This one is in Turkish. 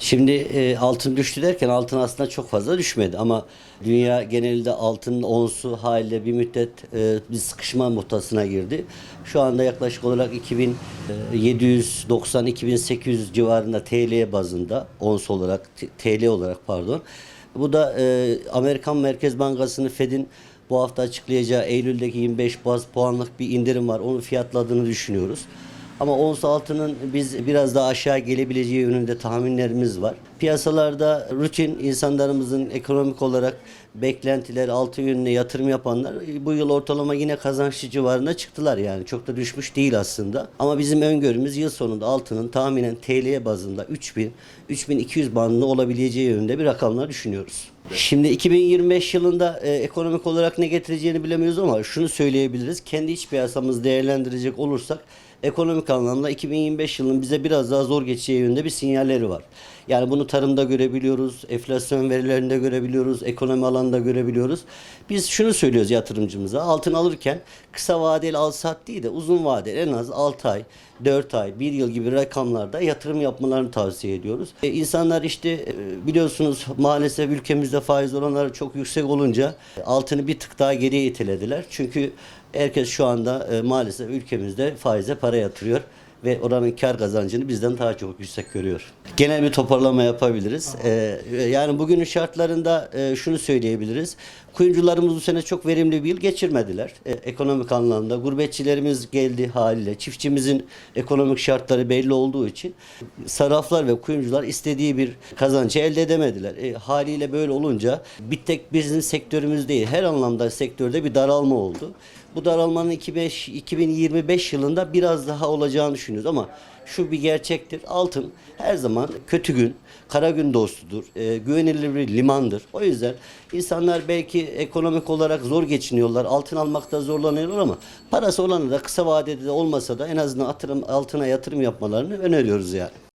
Şimdi e, altın düştü derken altın aslında çok fazla düşmedi ama dünya genelinde altının onsu haliyle bir müddet e, bir sıkışma noktasına girdi. Şu anda yaklaşık olarak 2790-2800 civarında TL bazında ons olarak TL olarak pardon. Bu da e, Amerikan Merkez Bankası'nın Fed'in bu hafta açıklayacağı Eylül'deki 25 baz puanlık bir indirim var. Onu fiyatladığını düşünüyoruz. Ama ons altının biz biraz daha aşağı gelebileceği yönünde tahminlerimiz var. Piyasalarda rutin insanlarımızın ekonomik olarak beklentiler altı yönüne yatırım yapanlar bu yıl ortalama yine kazançlı civarına çıktılar yani. Çok da düşmüş değil aslında. Ama bizim öngörümüz yıl sonunda altının tahminen TL'ye bazında 3000 3200 bandında olabileceği yönünde bir rakamlar düşünüyoruz. Şimdi 2025 yılında e, ekonomik olarak ne getireceğini bilemiyoruz ama şunu söyleyebiliriz. Kendi iç piyasamızı değerlendirecek olursak ekonomik anlamda 2025 yılının bize biraz daha zor geçeceği yönünde bir sinyalleri var. Yani bunu tarımda görebiliyoruz, enflasyon verilerinde görebiliyoruz, ekonomi alanında görebiliyoruz. Biz şunu söylüyoruz yatırımcımıza. Altın alırken kısa vadeli al sat değil de uzun vadeli en az 6 ay, 4 ay, 1 yıl gibi rakamlarda yatırım yapmalarını tavsiye ediyoruz. E, insanlar işte e, biliyorsunuz maalesef ülkemizde faiz oranları çok yüksek olunca altını bir tık daha geriye itelediler. Çünkü herkes şu anda e, maalesef ülkemizde faize para yatırıyor ve oranın kar kazancını bizden daha çok yüksek görüyor. Genel bir toparlama yapabiliriz. Ee, yani bugünün şartlarında e, şunu söyleyebiliriz. Kuyumcularımız bu sene çok verimli bir yıl geçirmediler. E, ekonomik anlamda gurbetçilerimiz geldi haliyle. Çiftçimizin ekonomik şartları belli olduğu için sarraflar ve kuyumcular istediği bir kazancı elde edemediler. E, haliyle böyle olunca bir tek bizim sektörümüz değil her anlamda sektörde bir daralma oldu. Bu daralmanın 2005 2025 yılında biraz daha olacağını düşünüyoruz ama şu bir gerçektir. Altın her zaman kötü gün, kara gün dostudur. E, güvenilir bir limandır. O yüzden insanlar belki ekonomik olarak zor geçiniyorlar. Altın almakta zorlanıyorlar ama parası olanı da kısa vadede de olmasa da en azından atırım, altına yatırım yapmalarını öneriyoruz yani.